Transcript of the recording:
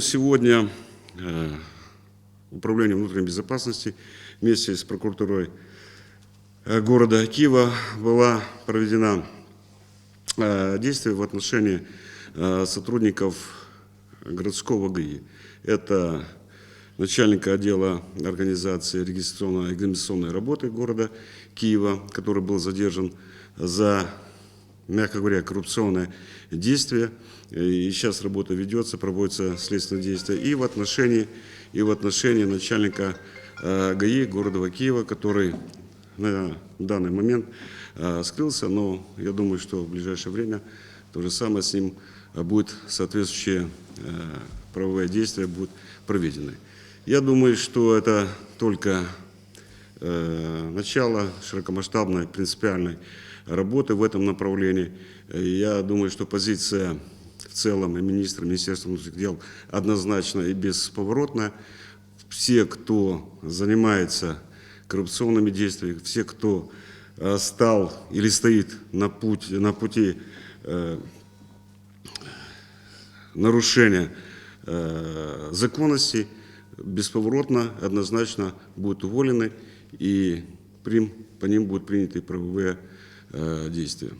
Сегодня э, Управление внутренней безопасности вместе с прокуратурой э, города Киева была проведена э, действие в отношении сотрудников городского ГАИ. Это начальника отдела организации регистрационной экзаменационной работы города Киева, который был задержан за мягко говоря, коррупционное действие. И сейчас работа ведется, проводятся следственные действия и в отношении, и в отношении начальника э, ГАИ города Киева, который на данный момент э, скрылся, но я думаю, что в ближайшее время то же самое с ним э, будет соответствующие э, правовые действия будут проведены. Я думаю, что это только начало широкомасштабной принципиальной работы в этом направлении. Э, Я думаю, что позиция в целом и министра, Министерства внутренних дел однозначно и бесповоротная. Все, кто занимается коррупционными действиями, все, кто э, стал или стоит на, путь, на пути э, нарушения э, законности, бесповоротно, однозначно будут уволены и прим- по ним будут приняты правовые действия.